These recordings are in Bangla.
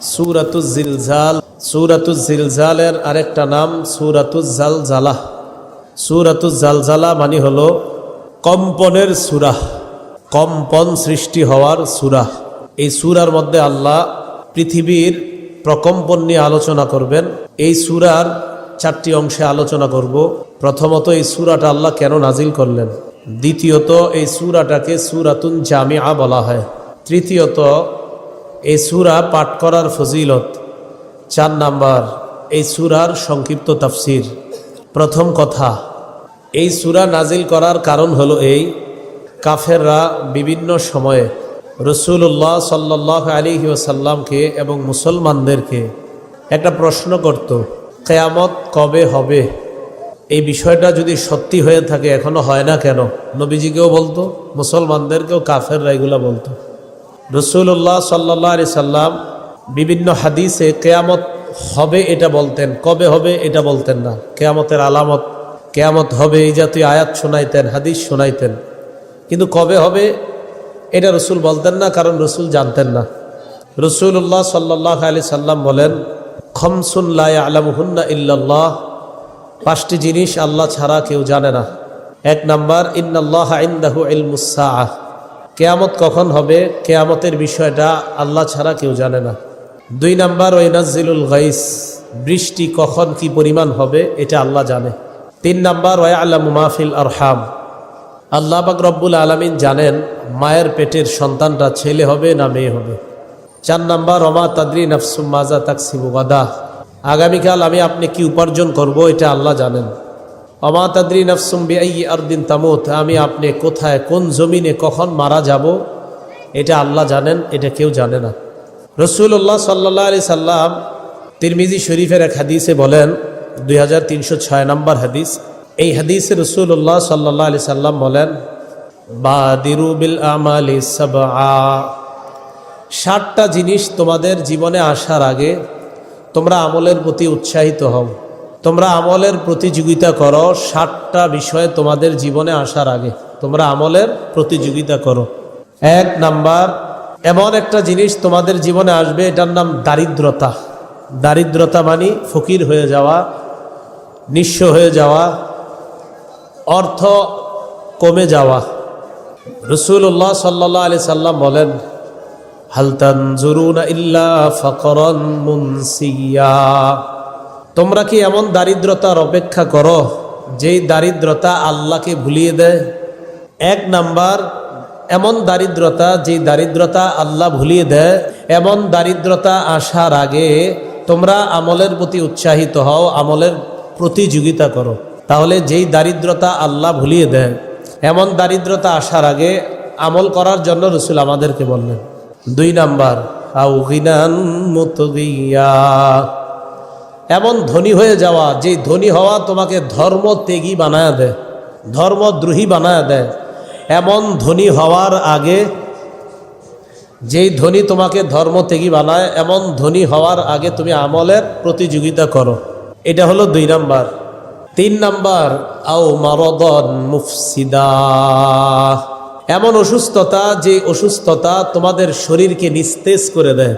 সুরাতুজ জিলজাল, সুরাতুজ জিলজালের আরেকটা নাম সুরাতুজ জালজালা। সুরাতুজ জালজালা মানে হলো কম্পনের সুরাহ কম্পন সৃষ্টি হওয়ার সুরাহ এই সুরার মধ্যে আল্লাহ পৃথিবীর প্রকম্পন নিয়ে আলোচনা করবেন। এই সুরার চারটি অংশে আলোচনা করব। প্রথমত এই সুরাটা আল্লাহ কেন নাজিল করলেন? দ্বিতীয়ত এই সুরাটাকে সুরাতুন জামিয়া বলা হয়। তৃতীয়ত এই সুরা পাঠ করার ফজিলত চার নাম্বার, এই সুরার সংক্ষিপ্ত তাফসির। প্রথম কথা, এই সুরা নাজিল করার কারণ হলো এই, কাফেররা বিভিন্ন সময়ে রসুল্লাহ সাল্লাহ আলী ওসাল্লামকে এবং মুসলমানদেরকে একটা প্রশ্ন করত, কেয়ামত কবে হবে? এই বিষয়টা যদি সত্যি হয়ে থাকে, এখনও হয় না কেন? নবীজিকেও বলতো, মুসলমানদেরকেও কাফেররা এগুলো বলতো। রসুল্লাহ সাল্লাহ সাল্লাম বিভিন্ন হাদিসে কেয়ামত হবে এটা বলতেন, কবে হবে এটা বলতেন না। কেয়ামতের আলামত, কেয়ামত হবে এই জাতীয় আয়াত শোনাইতেন, হাদিস শোনাইতেন। কিন্তু কবে হবে এটা রসুল বলতেন না, কারণ রসুল জানতেন না। রসুল্লাহ সাল্লাহ আলি সাল্লাম বলেন খমসুল্লাহ আলমহুন্না ইল্লাল্লাহ। পাঁচটি জিনিস আল্লাহ ছাড়া কেউ জানে না। এক নাম্বার, ইন্নাল্লাহ ইন্দাহু ইলমুসাহ কেয়ামত কখন হবে? কেয়ামতের বিষয়টা আল্লাহ ছাড়া কেউ জানে না। দুই নাম্বার, ওই নাজিলুল গাইস, বৃষ্টি কখন কি পরিমাণ হবে এটা আল্লাহ জানে। তিন নাম্বার, ওয়া আল্লাহ মাহফিল আরহাম, আল্লাহ বাক রব্বুল আলমিন জানেন মায়ের পেটের সন্তানটা ছেলে হবে না মেয়ে হবে। চার নাম্বার রমা তাদ্রি নাফসুম মাজা তাকসিবু গাদা আগামীকাল আমি আপনি কি উপার্জন করব এটা আল্লাহ জানেন। অমা তাদ্রি নাফসুম বিআই আরদিন আমি আপনি কোথায়, কোন জমিনে কখন মারা যাব? এটা আল্লাহ জানেন, এটা কেউ জানে না। রসুল্লাহ সাল্লাহ আলি সাল্লাম তিরমিজি শরীফের এক হাদিসে বলেন, দুই হাজার তিনশো ছয় নম্বর হাদিস, এই হাদিসে রসুল্লাহ সাল্লাহ আলি সাল্লাম বলেন, বাদিরু বিল আমালি ষাটটা জিনিস তোমাদের জীবনে আসার আগে তোমরা আমলের প্রতি উৎসাহিত হও। তোমরা আমলের প্রতিযোগিতা করো, ষাটটা বিষয়ে তোমাদের জীবনে আসার আগে। তোমরা আমলের প্রতিযোগিতা করো। এক নাম্বার, এমন একটা জিনিস তোমাদের জীবনে আসবে, এটার নাম দারিদ্রতা। দারিদ্রতা মানে ফকির হয়ে যাওয়া, নিঃস্ব হয়ে যাওয়া, অর্থ কমে যাওয়া। রসুল্লাহ সাল্লাহ আলি সাল্লাম বলেন হালতান জরুন ইল্লা ফকরন মুনসিয়া। তোমরা কি এমন দারিদ্রতার অপেক্ষা করো, যেই দারিদ্রতা আল্লাহকে ভুলিয়ে দেয়? এক নাম্বার, এমন দারিদ্রতা যেই দারিদ্রতা আল্লাহ ভুলিয়ে দেয়, এমন দারিদ্রতা আসার আগে তোমরা আমলের প্রতি উৎসাহিত হও, আমলের প্রতিযোগিতা করো। তাহলে যেই দারিদ্রতা আল্লাহ ভুলিয়ে দেয়, এমন দারিদ্রতা আসার আগে আমল করার জন্য রসুল আমাদেরকে বললেন। দুই নাম্বার আউ গিনান মতগিয়া। এমন ধনী হয়ে যাওয়া, যে ধনী হওয়া তোমাকে ধর্ম ত্যাগী বানায় দেয়, ধর্মদ্রোহী বানায় দেয়। এমন ধনী হওয়ার আগে, যেই ধনী তোমাকে ধর্ম ত্যাগী বানায়, এমন ধনী হওয়ার আগে তুমি আমলের প্রতিযোগিতা করো। এটা হলো দুই নাম্বার। তিন নাম্বার, আও মারদন মুফসিদা। এমন অসুস্থতা, যে অসুস্থতা তোমাদের শরীরকে নিস্তেজ করে দেয়।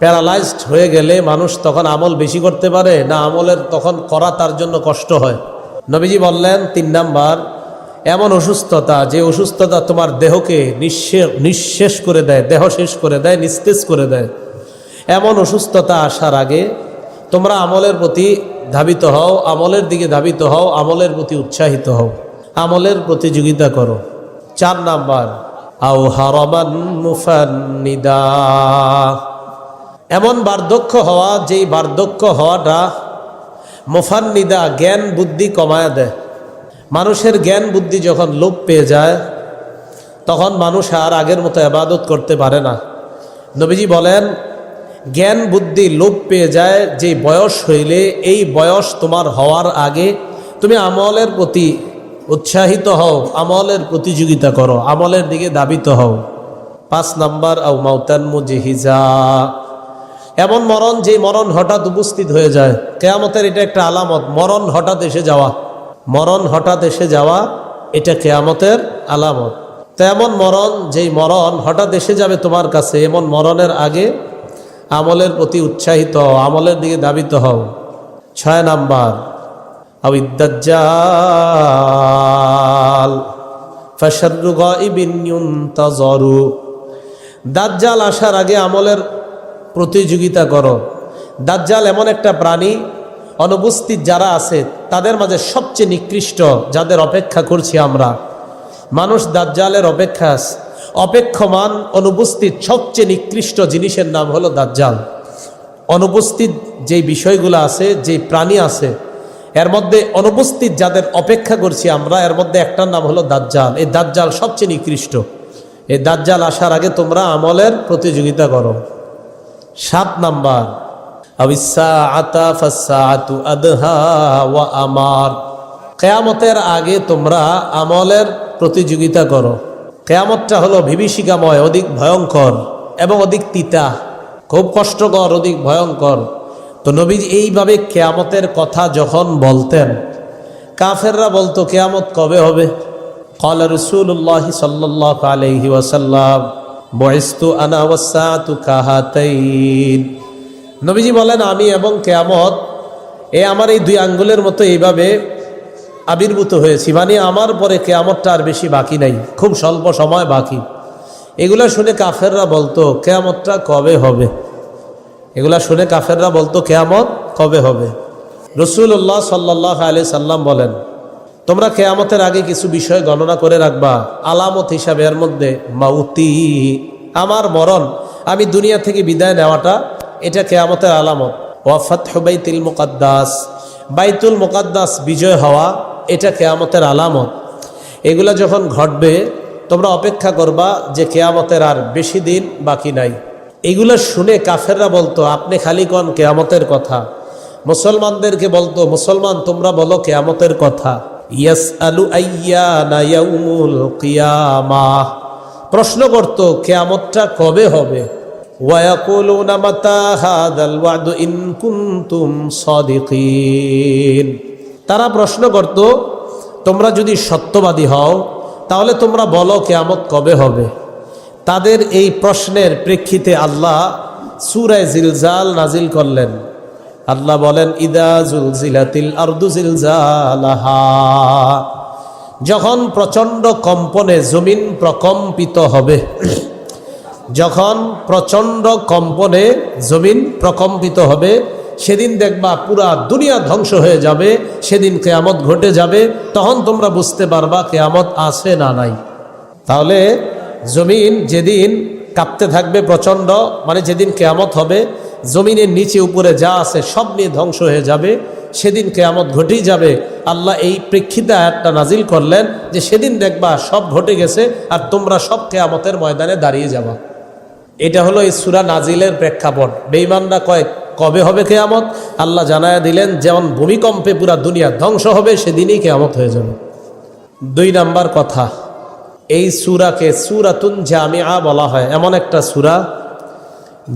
প্যারালাইজড হয়ে গেলে মানুষ তখন আমল বেশি করতে পারে, না আমলের তখন করা তার জন্য কষ্ট হয়। নবীজি বললেন, তিন নাম্বার, এমন অসুস্থতা, যে অসুস্থতা তোমার দেহকে নিঃশেষ নিঃশেষ করে দেয়, দেহ শেষ করে দেয়, নিস্তেজ করে দেয়, এমন অসুস্থতা আসার আগে তোমরা আমলের প্রতি ধাবিত হও, আমলের দিকে ধাবিত হও, আমলের প্রতি উৎসাহিত হও, আমলের প্রতিযোগিতা করো। চার নাম্বার আউ হারমান মুফান্নিদা। এমন বার্ধক্য হওয়া, যেই বার্ধক্য হওয়াটা মুফান্নিদা জ্ঞান বুদ্ধি কমায় দেয়। মানুষের জ্ঞান বুদ্ধি যখন লোপ পেয়ে যায়, তখন মানুষ আর আগের মতো আবাদত করতে পারে না। নবীজি বলেন, জ্ঞান বুদ্ধি লোপ পেয়ে যায় যে বয়স হইলে এই বয়স তোমার হওয়ার আগে তুমি আমলের প্রতি উৎসাহিত হও, আমলের প্রতিযোগিতা করো, আমলের দিকে দাবিত হও। পাঁচ নাম্বার আউ মাউতান মুজিহিজা এমন মরণ যে মরণ হঠাৎ উপস্থিত হয়ে যায়। কেয়ামতের এটা একটা আলামত, মরণ হঠাৎ এসে যাওয়া। মরণ হঠাৎ এসে যাওয়া, এটা কেয়ামতের আলামত। তো এমন মরণ যেই মরণ হঠাৎ এসে যাবে তোমার কাছে, এমন মরণের আগে আমলের প্রতি উৎসাহিত হও, আমলের দিকে দাবিত হও। ছয় নাম্বার, আবিদ্দাজ্জাল ইউনতাজারু। দাজ্জাল আসার আগে আমলের প্রতিযোগিতা করো। দাজ্জাল এমন একটা প্রাণী, অনুপস্থিত যারা আছে, তাদের মাঝে সবচেয়ে নিকৃষ্ট, যাদের অপেক্ষা করছি আমরা। মানুষ দাজ্জালের অপেক্ষা। অপেক্ষমান, অনুপস্থিত সবচেয়ে নিকৃষ্ট জিনিসের নাম হলো দাজ্জাল। অনুপস্থিত যেই বিষয়গুলো আছে, যেই প্রাণী আছে, এর মধ্যে অনুপস্থিত যাদের অপেক্ষা করছি আমরা, এর মধ্যে একটার নাম হলো দাজ্জাল। এই দাজ্জাল সবচেয়ে নিকৃষ্ট। এই দাজ্জাল আসার আগে তোমরা আমলের প্রতিযোগিতা করো। সাত নাম্বার। আমার। কেয়ামতের আগে তোমরা আমলের প্রতিযোগিতা করো। কেয়ামতটা হলো বিভীষিকাময়, অধিক ভয়ঙ্কর এবং অধিক তিতা। খুব কষ্টকর, অধিক ভয়ঙ্কর। তো নবীজ এইভাবে কেয়ামতের কথা যখন বলতেন, কাফেররা বলতো, কেয়ামত কবে হবে? কল রসুল্লাহ সাল্লাহ আলহি ওয়াসাল্লাম বয়স্তু আনাওয়াসা তু কাহাতাইন। নবীজি বলেন, আমি এবং কেয়ামত, এ আমার এই দুই আঙ্গুলের মতো এইভাবে আবির্ভূত হয়েছি। মানে আমার পরে কেয়ামতটা আর বেশি বাকি নাই, খুব স্বল্প সময় বাকি। এগুলা শুনে কাফেররা বলতো, কেয়ামতটা কবে হবে? এগুলা শুনে কাফেররা বলতো, কেয়ামত কবে হবে? রসুল্লাহ সাল্লাহ আলি সাল্লাম বলেন তোমরা কেয়ামতের আগে কিছু বিষয় গণনা করে রাখবা। আলামত হিসাবে এর মধ্যে মাউতি। আমার মরণ, আমি দুনিয়া থেকে বিদায় নেওয়াটা, এটা কেয়ামতের আলামত। ওয়াফাত বাইতুল মুকাদ্দাস। বাইতুল মুকাদ্দাস বিজয় হওয়া, এটা কেয়ামতের আলামত। এগুলা যখন ঘটবে, তোমরা অপেক্ষা করবা যে কেয়ামতের আর বেশি দিন বাকি নাই। এগুলো শুনে কাফেররা বলতো, আপনি খালি কন কেয়ামতের কথা? মুসলমানদেরকে বলতো, মুসলমান, তোমরা বলো কেয়ামতের কথা। প্রশ্ন করত, কেয়ামতটা কবে হবে? তারা প্রশ্ন করত, তোমরা যদি সত্যবাদী হও, তাহলে তোমরা বলো কেয়ামত কবে হবে? তাদের এই প্রশ্নের প্রেক্ষিতে আল্লাহ সুরায় জিলজাল নাজিল করলেন। আল্লাহ বলেন, ইদা জুলজিলাতিল আরদু যখন প্রচণ্ড কম্পনে জমিন প্রকম্পিত হবে, যখন প্রচণ্ড কম্পনে জমিন প্রকম্পিত হবে, সেদিন দেখবা পুরা দুনিয়া ধ্বংস হয়ে যাবে, সেদিন কেয়ামত ঘটে যাবে, তখন তোমরা বুঝতে পারবা কেয়ামত আছে না নাই। তাহলে জমিন যেদিন কাঁপতে থাকবে প্রচণ্ড মানে যেদিন কেয়ামত হবে জমিনের নিচে উপরে যা আছে সব নিয়ে ধ্বংস হয়ে যাবে। সেদিন কেয়ামত ঘটেই যাবে। আল্লাহ এই প্রেক্ষিতে আয়াতটা নাজিল করলেন যে সেদিন দেখবা সব ঘটে গেছে আর তোমরা সব কেয়ামতের ময়দানে দাঁড়িয়ে যাবা। এটা হলো এই সুরা নাজিলের প্রেক্ষাপট। বেইমানরা কয়, কবে হবে কেয়ামত? আল্লাহ জানায়া দিলেন, যেমন ভূমিকম্পে পুরা দুনিয়া ধ্বংস হবে, সেদিনই কেয়ামত হয়ে যাবে। দুই নাম্বার কথা, এই সুরাকে সুরাতুন জামিয়া বলা হয়। এমন একটা সুরা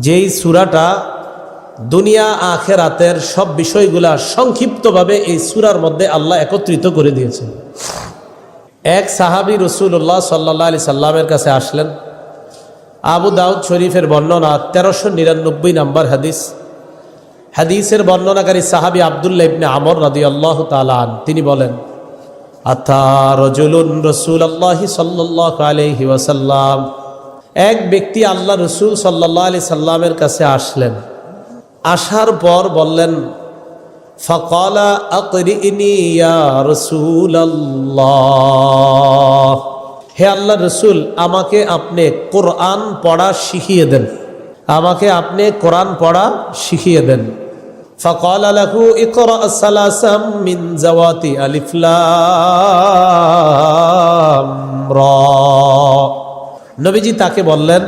যেই সুরাটা দুনিয়া আখেরাতের সব বিষয়গুলা সংক্ষিপ্তভাবে এই সুরার মধ্যে আল্লাহ একত্রিত করে দিয়েছে এক সাহাবি রসুল্লাহ সাল্লাহ আলি সাল্লামের কাছে আসলেন। আবু দাউদ শরীফের বর্ণনা তেরোশো নিরানব্বই নম্বর হাদিস। হাদিসের বর্ণনাকারী সাহাবি আবদুল্লাহ ইবনে আমর রাদি আল্লাহ তালান তিনি বলেন, আতা রজুলুন রসুল আল্লাহি সাল্লাহ আলহি ওয়াসাল্লাম এক ব্যক্তি আল্লাহ রসুল সাল্লা আলি সাল্লামের কাছে আসলেন। আসার পর বললেন, ফকলা রসুল্লাহ হে আল্লাহ রসুল, আমাকে আপনি কোরআন পড়া শিখিয়ে দেন। আমাকে আপনি কোরআন পড়া শিখিয়ে দেন। ফকল আলাহু ইকরাসালাসাম নবীজি তাকে বললেন,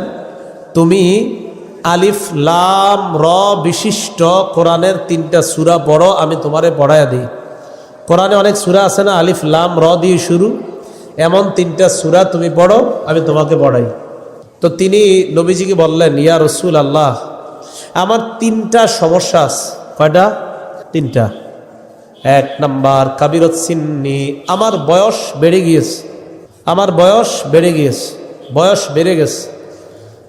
তুমি আলিফ, লাম, র বিশিষ্ট কোরআনের তিনটা সূরা পড়ো, আমি তোমারে পড়াইয়া দিই। কোরআনে অনেক সূরা আছে না, আলিফ, লাম, র দিয়ে শুরু। এমন তিনটা সূরা তুমি পড়ো, আমি তোমাকে পড়াই। তো তিনি নবীজিকে বললেন, ইয়া রসুল আল্লাহ আমার তিনটা সমস্যা আছে। কয়টা? তিনটা। এক নাম্বার, কাবিরত সিন্নি, আমার বয়স বেড়ে গিয়েছে। আমার বয়স বেড়ে গিয়েছে। বয়স বেড়ে গেছে।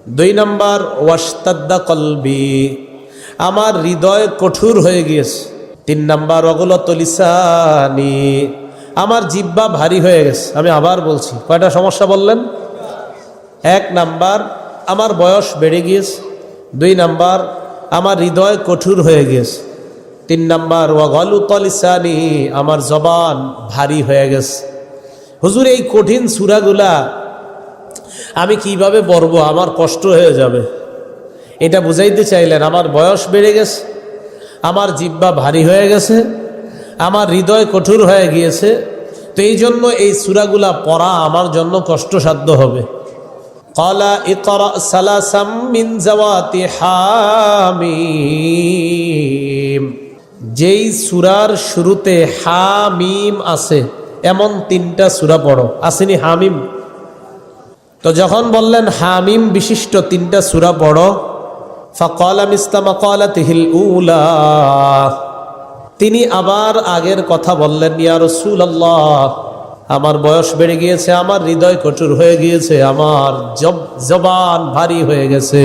দুই নাম্বার ওয়াস্তাদ্দা কলবি। আমার হৃদয় কঠোর হয়ে গিয়েছে। তিন নাম্বার, অগলত লিসানি। আমার জিব্বা ভারী হয়ে গেছে। আমি আবার বলছি, কয়টা সমস্যা বললেন? এক নাম্বার, আমার বয়স বেড়ে গিয়েছে। দুই নাম্বার, আমার হৃদয় কঠোর হয়ে গিয়েছে। তিন নাম্বার, ওয়াগলুত লিসানি। আমার জবান ভারী হয়ে গেছে। হুজুর, এই কঠিন সুরাগুলা আমি কীভাবে পড়ব আমার কষ্ট হয়ে যাবে। এটা বুঝাইতে চাইলেন, আমার বয়স বেড়ে গেছে, আমার জিব্বা ভারী হয়ে গেছে, আমার হৃদয় কঠোর হয়ে গিয়েছে, তো এই জন্য এই সুরাগুলা পড়া আমার জন্য কষ্টসাধ্য হবে। কলা ইকরা সালাসাম মিন জাওয়াতি হামিম। যেই সুরার শুরুতে হামিম আছে, এমন তিনটা সুরা পড়ো। আসেনি হামিম? তো যখন বললেন, হামিম বিশিষ্ট তিনটা সুরা পড়ো ফকলাম ইসলাম তিহিল উলা। তিনি আবার আগের কথা বললেন, ইয়া রসুল আল্লাহ আমার বয়স বেড়ে গিয়েছে, আমার হৃদয় কঠোর হয়ে গিয়েছে, আমার জবান ভারী হয়ে গেছে।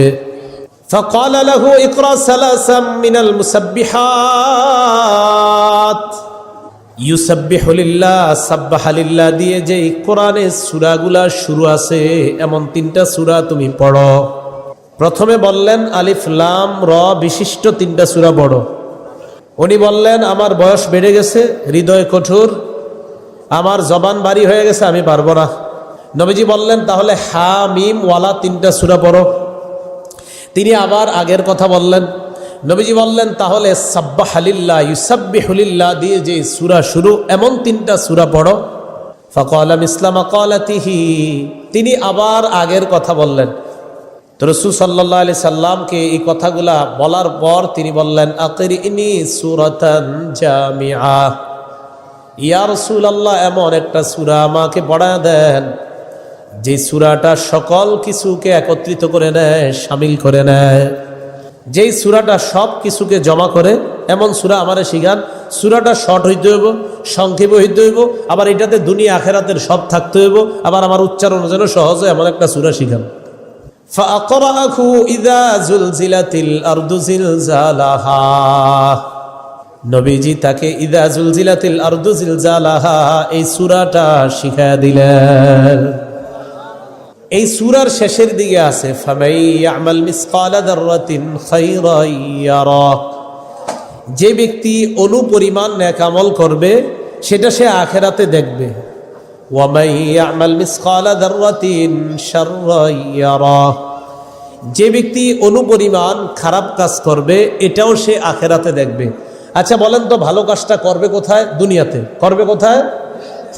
ফকল আলহু ইকরা সালাসাম মিনাল মুসাব্বিহাত। ইউসাব্বিহুলিল্লাহ সাব্বাহালিল্লাহ দিয়ে যে কোরআনে সুরাগুলা শুরু আছে, এমন তিনটা সুরা তুমি পড়ো। প্রথমে বললেন আলিফ লাম র, বিশিষ্ট তিনটা সুরা পড়ো। উনি বললেন, আমার বয়স বেড়ে গেছে, হৃদয় কঠোর, আমার জবান বাড়ি হয়ে গেছে, আমি পারব না। নবীজি বললেন, তাহলে হা, মিম, ওয়ালা তিনটা সুরা পড়ো। তিনি আবার আগের কথা বললেন নবীজি বললেন, তাহলে সাব্বাহালিল্লাহ ইউসাব্বিহুলিল্লাহ দিয়ে যে সুরা শুরু, এমন তিনটা সুরা পড়ো। ফকালাম ইসলাম আকালাতিহি তিনি আবার আগের কথা বললেন। তো রসুল সাল্লাহ আলি সাল্লামকে এই কথাগুলা বলার পর তিনি বললেন আকির ইনি সুরতান জামিআ। ইয়া রসুল আল্লাহ এমন একটা সুরা আমাকে পড়া দেন, যে সুরাটা সকল কিছুকে একত্রিত করে নেয়, সামিল করে নেয়। যেই সুরাটা সব কিছুকে জমা করে, এমন সুরা আমার শিখান, সুরাটা শর্ট হইতে হইব, সংক্ষেপ হইতে হইব, আবার এটাতে দুনিয়া আখেরাতের সব থাকতে হইব, আবার আমার উচ্চারণ যেন সহজে এমন একটা সুরা শিখান। নবীজি তাকে ইদাজুল জিলাতিল আর্দুজিল জালাহা এই সুরাটা শিখা দিলেন। এই সুরার শেষের দিকে আছে যে ব্যক্তি অনুপরিমাণ নেক আমল করবে, সেটা সে আখেরাতে দেখবে। যে ব্যক্তি অনুপরিমাণ খারাপ কাজ করবে, এটাও সে আখেরাতে দেখবে। আচ্ছা বলেন তো, ভালো কাজটা করবে কোথায়? দুনিয়াতে। করবে কোথায়?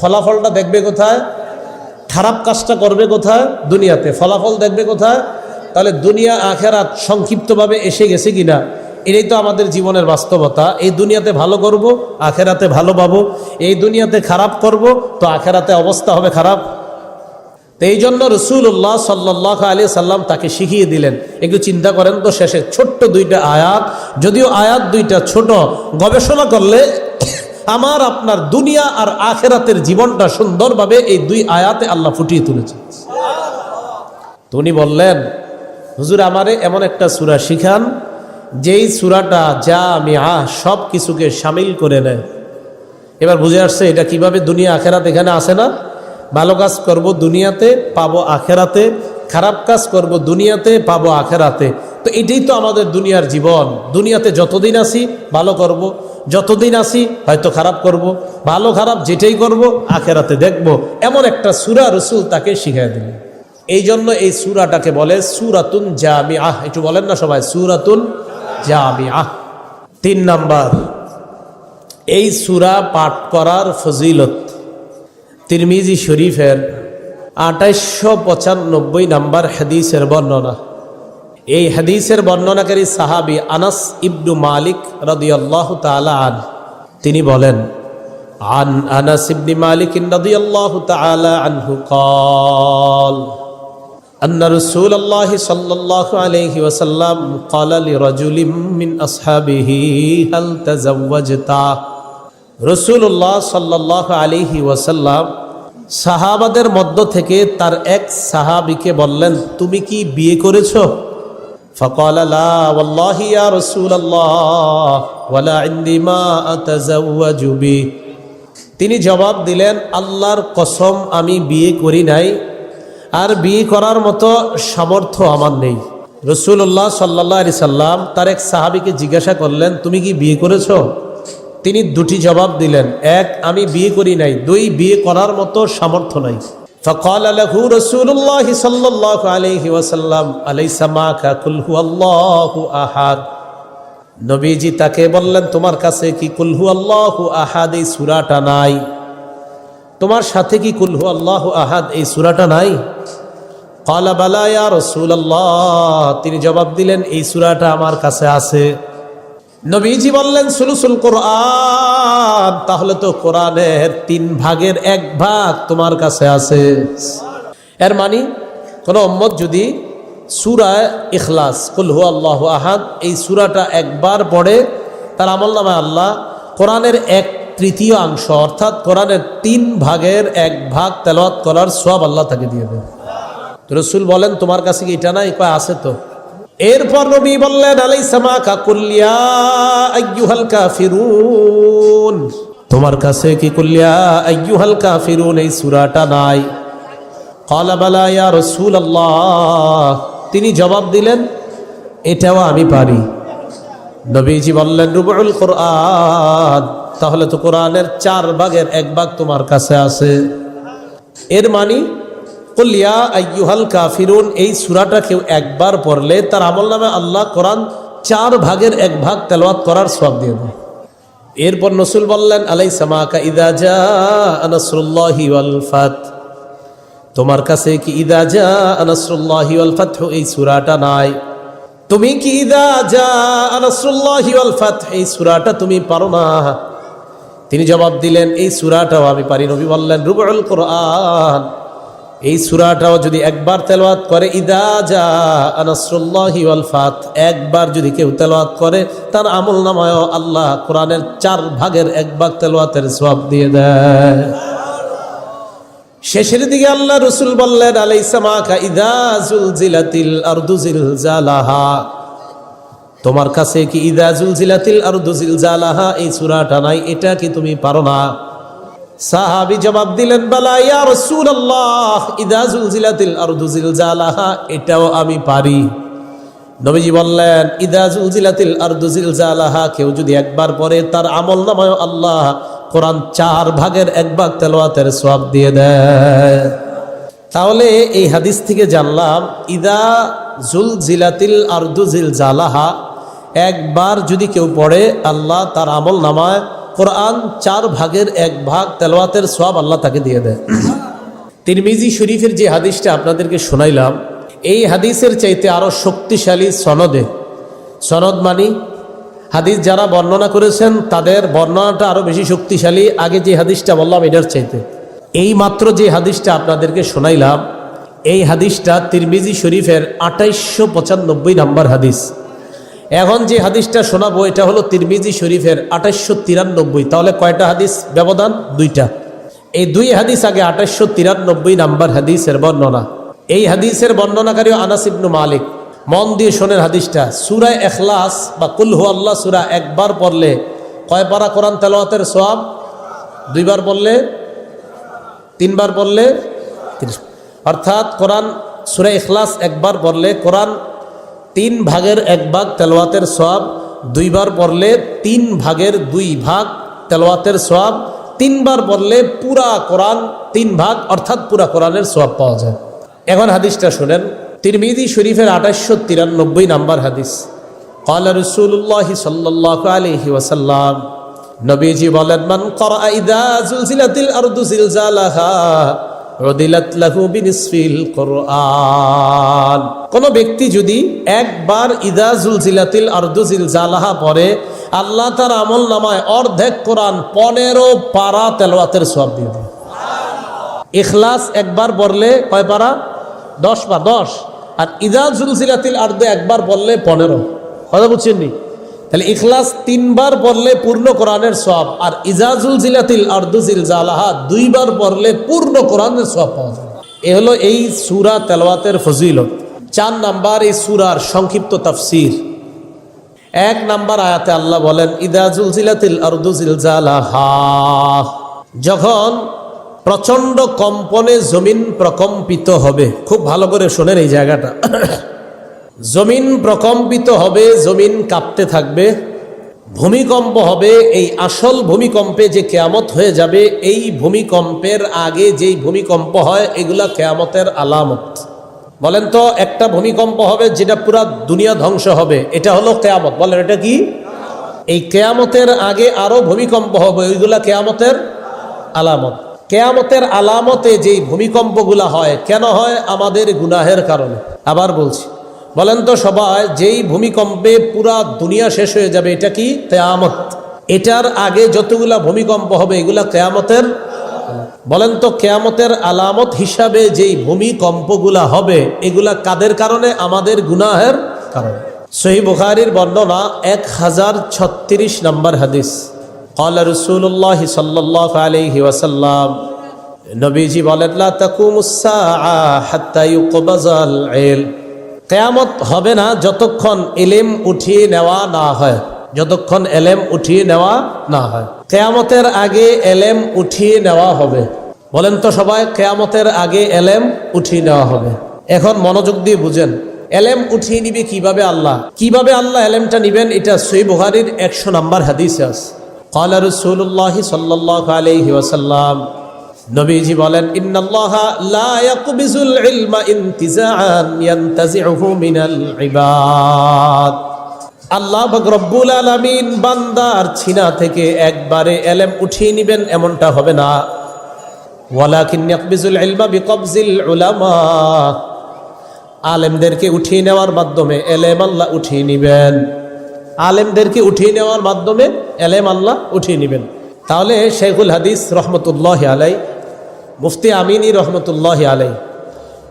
ফলাফলটা দেখবে কোথায়? খারাপ কাজটা করবে কোথায়? দুনিয়াতে। ফলাফল দেখবে কোথায়? তাহলে দুনিয়া, আখেরাত সংক্ষিপ্তভাবে এসে গেছে কিনা? এটাই তো আমাদের জীবনের বাস্তবতা। এই দুনিয়াতে ভালো করব, আখেরাতে ভালো পাবো। এই দুনিয়াতে খারাপ করব, তো আখেরাতে অবস্থা হবে খারাপ। তো এই জন্য রসুল্লাহ সাল্লাহ আলী সাল্লাম তাকে শিখিয়ে দিলেন। একটু চিন্তা করেন তো শেষে ছোট্ট দুইটা আয়াত। যদিও আয়াত দুইটা ছোট, গবেষণা করলে আমার আপনার দুনিয়া আর আখেরাতের জীবনটা সুন্দরভাবে এই দুই আয়াতে আল্লাহ ফুটিয়ে তুলেছে। তো উনি বললেন, হুজুর, আমারে এমন একটা সুরা শিখান, যেই সুরাটা যা আমি আহ সব কিছুকে সামিল করে নেয়। এবার বুঝে আসছে, এটা কীভাবে দুনিয়া আখেরাত এখানে আসে না? ভালো কাজ করব দুনিয়াতে, পাবো আখেরাতে খারাপ কাজ করব দুনিয়াতে, পাবো আখেরাতে। তো এটাই তো আমাদের দুনিয়ার জীবন। দুনিয়াতে যতদিন আসি ভালো করব। যতদিন আসি হয়তো খারাপ করব। ভালো খারাপ যেটাই করব, আখেরাতে দেখব। এমন একটা সুরা রসুল তাকে শিখাই দিলেন এই জন্য এই সুরাটাকে বলে সুরাতুন জামি আহ একটু বলেন না সবাই, সুরাতুন জামি আহ তিন নাম্বার, এই সুরা পাঠ করার ফজিলত। তিরমিজি শরীফের আঠাইশশো পঁচানব্বই নাম্বার হাদিসের বর্ণনা এই হাদিসের বর্ণনাকারী সাহাবি আনাস ইবনু মালিক রদিয়াল্লাহ তালা আন তিনি বলেন عن أنس بن مالك رضي الله تعالى عنه قال أن رسول الله صلى الله عليه وسلم قال لرجل من أصحابه هل تزوجت رسول الله صلى الله عليه وسلم সাহাবাদের মধ্য থেকে তার এক সাহাবিকে বললেন তুমি কি বিয়ে করেছো فقال لا والله يا رسول الله ولا عندي ما أتزوج به তিনি জবাব দিলেন আল্লাহর কসম আমি বিয়ে করি নাই আর বিয়ে করার মতো সামর্থ্য আমার নেই রসুল্লাহ সাল্লাহ আলি সাল্লাম তার এক সাহাবিকে জিজ্ঞাসা করলেন তুমি কি বিয়ে করেছো তিনি দুটি জবাব দিলেন এক আমি বিয়ে করি নাই দুই বিয়ে করার মতো সামর্থ্য নাই فقال له رسول الله صلى الله عليه وسلم أليس معك قل هو الله أحد নবীজি তাকে বললেন তোমার কাছে কি কুলহু আল্লাহ আহাদ এই সুরাটা নাই তোমার সাথে কি কুলহু আল্লাহ আহাদ এই সুরাটা নাই কালা বালা ইয়া রাসূলুল্লাহ তিনি জবাব দিলেন এই সুরাটা আমার কাছে আছে নবীজি বললেন, সুলুসুল কোরআন। তাহলে তো কোরআনের তিন ভাগের এক ভাগ তোমার কাছে আছে। এর মানে কোন উম্মত যদি সুরা ইখলাস কুলহু আল্লাহ আহাদ, এই সুরাটা একবার পড়ে, তার আমল নামে আল্লাহ কোরআনের এক তৃতীয় অংশ, অর্থাৎ কোরআনের তিন ভাগের এক ভাগ তেলাওয়াত করার সব আল্লাহ তাকে দিয়ে দেবে রসুল বলেন, তোমার কাছে কি এটা নাই? কয়, আছে তো। এরপর নবী বললেন কাফিরুন? তোমার কাছে কি কুল্লিয়া আইয়ুহাল এই সূরাটা নাই। তিনি জবাব দিলেন, এটাও আমি পারি। নবীজি বললেন রুবুল কোরআন, তাহলে তো কোরআনের চার ভাগের এক ভাগ তোমার কাছে আছে। এর মানে কলিয়া আইয়ুহাল কাফিরুন, এই সুরাটা কেউ একবার পড়লে তার আমল নামে আল্লাহ কোরআন চার ভাগের এক ভাগ তেলাওয়াত করার সব দিয়ে দেয়। এরপর নসুল বললেন আলাই সামাকা ইদা জা আনাসরুল্লাহি ওয়াল ফাত। তোমার কাছে কি ইদা জা আনাসরুল্লাহি ওয়াল ফাত? এই সুরাটা নাই। তুমি কি ইদা জা আনাসরুল্লাহি ওয়াল ফাত? এই সুরাটা তুমি পারো না। তিনি জবাব দিলেন, এই সুরাটাও আমি পারি। নবী বললেন রুবুল কোরআন। এই সুরাটাও যদি একবার তেলাওয়াত করে, ইদা যা একবার যদি কেউ তেলাওয়াত করে, তার আমল নামায় আল্লাহ কোরআনের চার ভাগের এক ভাগ তেলাওয়াতের সওয়াব দিয়ে দেয়। শেষের দিকে আল্লাহ রসুল বললেন তোমার কাছে কি ইদা জুলজিলাতিল আরদু জিলজালাহা এই সূরাটা নাই? এটা কি তুমি পারো না? সাহাবি জবাব দিলেন ইয়া এটাও আমি পারি। নবীজি বললেন, ইদা জুলজিলাতিল কেউ যদি একবার পরে তার আমল নামায় আল্লাহ কোরআন চার ভাগের এক ভাগ তেলাওয়াতের সওয়াব দিয়ে দেয়। তাহলে এই হাদিস থেকে জানলাম, ইদা জুলজিলাতিল আরদু জিলজালাহা, একবার যদি কেউ পড়ে, আল্লাহ তার আমল নামায় কোরআন চার ভাগের এক ভাগ তেলাওয়াতের সব আল্লাহ তাকে দিয়ে দেয়। তিরমিজি শরীফের যে হাদিসটা আপনাদেরকে শোনাইলাম, এই হাদিসের চাইতে আরও শক্তিশালী সনদে। সনদ মানি, হাদিস যারা বর্ণনা করেছেন, তাদের বর্ণনাটা আরও বেশি শক্তিশালী, আগে যে হাদিসটা বললাম, এটার চাইতে। এই মাত্র যে হাদিসটা আপনাদেরকে শোনাইলাম, এই হাদিসটা তিরমিজি শরীফের আঠাইশশো পঁচানব্বই নাম্বার হাদিস। এখন যে হাদিসটা শোনাবো, এটা হলো তিরমিজি শরীফের আঠাশশো তিরানব্বই। তাহলে কয়টা হাদিস ব্যবধান? দুইটা। এই দুই হাদিস আগে আঠাশশো তিরানব্বই নাম্বার হাদিসের বর্ণনা। এই হাদিসের বর্ণনাকারী আনাস ইবনু মালিক, মন দিয়ে শোনেন হাদিসটা। সুরায় এখলাস বা কুলহু আল্লাহ সুরা একবার পড়লে কয় পারা কোরআন তেলাওয়াতের সোয়াব দুইবার পড়লে? তিনবার পড়লে? অর্থাৎ কোরআন সুরা এখলাস একবার পড়লে কোরআন তিন ভাগের এক ভাগ তেলোয়াতের সব দুইবার পড়লে তিন ভাগের দুই ভাগ তেলোয়াতের সব তিনবার পড়লে পুরা কোরআন তিন ভাগ অর্থাৎ পুরা কোরআনের সব পাওয়া যায় এখন হাদিসটা শোনেন তিরমিদি শরীফের আঠাশশো তিরানব্বই নাম্বার হাদিস قال رسول الله صلى الله عليه وسلم নবীজি বলেন মান করা ইদা জুলজিলাতিল আরদু জিলজালাহা কোন ব্যক্তি যদি একবার জিলজালাহা পড়ে, আল্লাহ তার আমল নামায় অর্ধেক কোরআন পনেরো পারা তেলাওয়াতের সব দিয়ে ইখলাস একবার বললে কয় পারা? দশ পা দশ। আর ইদা জুলজিলাতিল আর্দে একবার বললে পনেরো। কথা বুঝছেন নি? তাহলে ইখলাস তিনবার পড়লে পূর্ণ কোরআনের সব আর ইজাজুল জিলাতিল আর্দুজিল জালাহা দুইবার পড়লে পূর্ণ কোরআনের সব পাওয়া যাবে এ হলো এই সুরা তেলাওয়াতের ফজিলত। চার নাম্বার এই সুরার সংক্ষিপ্ত তাফসির। এক নাম্বার আয়াতে আল্লাহ বলেন ইদাজুল জিলাতিল আর্দুজিল জালাহা যখন প্রচণ্ড কম্পনে জমিন প্রকম্পিত হবে, খুব ভালো করে শোনেন এই জায়গাটা। জমিন প্রকম্পিত হবে, জমিন কাঁপতে থাকবে, ভূমিকম্প হবে, এই আসল ভূমিকম্পে যে কেয়ামত হয়ে যাবে, এই ভূমিকম্পের আগে যেই ভূমিকম্প হয়, এগুলা কেয়ামতের আলামত। বলেন তো, একটা ভূমিকম্প হবে যেটা পুরা দুনিয়া ধ্বংস হবে, এটা হলো কেয়ামত। বলেন, এটা কি? এই কেয়ামতের আগে আরও ভূমিকম্প হবে, ওইগুলা কেয়ামতের আলামত। কেয়ামতের আলামতে যেই ভূমিকম্পগুলা হয়, কেন হয়? আমাদের গুনাহের কারণে। আবার বলছি বলেন তো সবাই যেই ভূমিকম্পে পুরা দুনিয়া শেষ হয়ে যাবে এটা কি কেয়ামত এটার আগে যতগুলা ভূমিকম্প হবে এগুলা কেয়ামতের বলেন তো কেয়ামতের আলামত হিসাবে যেই ভূমিকম্পগুলা হবে এগুলা কাদের কারণে আমাদের গুনাহের কারণে সহি বুখারির বর্ণনা এক হাজার ছত্রিশ নম্বর হাদিস قال رسول الله صلى الله عليه وسلم নবীজি বলেন লা তাকুমুস সাআ হাত্তা ইউকবাজাল ইলম কেয়ামত হবে না যতক্ষণ এলেম উঠিয়ে নেওয়া না হয়। যতক্ষণ এলেম উঠিয়ে নেওয়া না হয়। কেয়ামতের আগে এলেম উঠিয়ে নেওয়া হবে। বলেন তো সবাই, কেয়ামতের আগে এলেম উঠিয়ে নেওয়া হবে। এখন মনোযোগ দিয়ে বুঝেন, এলেম উঠিয়ে নিবে কীভাবে আল্লাহ? কীভাবে আল্লাহ এলেমটা নিবেন? এটা সই বুহারির একশো নাম্বার হাদিস আস কালা রসুল্লাহ সাল্লাহ নবীজি বলেন, ইন্নাল্লাহা আল্লাহ রব্বুল আলামিন বান্দার ছিনা থেকে একবারে এলেম উঠিয়ে নেবেন, এমনটা হবে না। ওয়ালাকিন ইয়াকবিজুল ইলমা বিকবজিল উলামা। আলেমদেরকে উঠিয়ে নেওয়ার মাধ্যমে এলেম আল্লাহ উঠিয়ে নেবেন। আলেমদেরকে উঠিয়ে নেওয়ার মাধ্যমে এলেম আল্লাহ উঠিয়ে নেবেন। তাহলে শেখুল হাদিস রহমতুল্লাহ আলাই মুফতি আমিনী রহমতুল্লাহ আলাই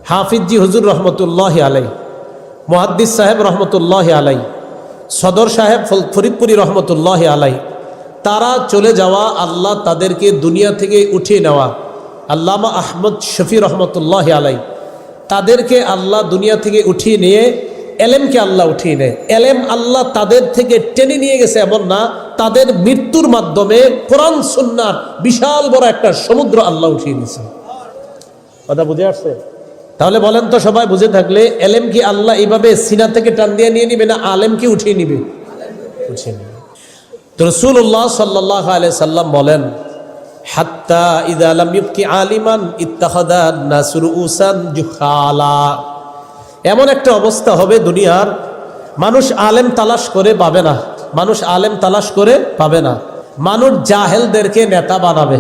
হাফিজি হুজুর রহমতুল্লাহ আলাই মুহাদ্দিস সাহেব রহমতুল্লাহ আলাই সদর সাহেব ফরিদপুরি রহমতুল্লাহ আলাই তারা চলে যাওয়া আল্লাহ তাদেরকে দুনিয়া থেকে উঠিয়ে নেওয়া। আল্লামা আহমদ শফি রহমতুল্লাহ আলাই তাদেরকে আল্লাহ দুনিয়া থেকে উঠিয়ে নিয়ে, এলেমকে আল্লাহ উঠিয়ে নেয়। এলেম আল্লাহ তাদের থেকে টেনে নিয়ে গেছে এমন না তাদের মৃত্যুর মাধ্যমে কোরআন সুন্নার বিশাল বড় একটা সমুদ্র আল্লাহ উঠিয়ে নিয়েছে কথা বুঝে আসছে? তাহলে বলেন তো সবাই বুঝে থাকলে এলেম কি আল্লাহ এইভাবে সিনা থেকে টান দিয়ে নিয়ে নিবে না আলেমকে উঠিয়ে নিবে? উঠিয়ে নিবে। তো রসুল্লাহ সাল্লাহ আলাই সাল্লাম বলেন হাত্তা ইদা আলাম ইউবকি আলিমান ইত্তাহাদা নাসুর উসান জুখালা। এমন একটা অবস্থা হবে দুনিয়ার। মানুষ আলেম তালাশ করে পাবে না। মানুষ আলেম তালাশ করে পাবে না। মানুষ জাহেলদেরকে নেতা বানাবে।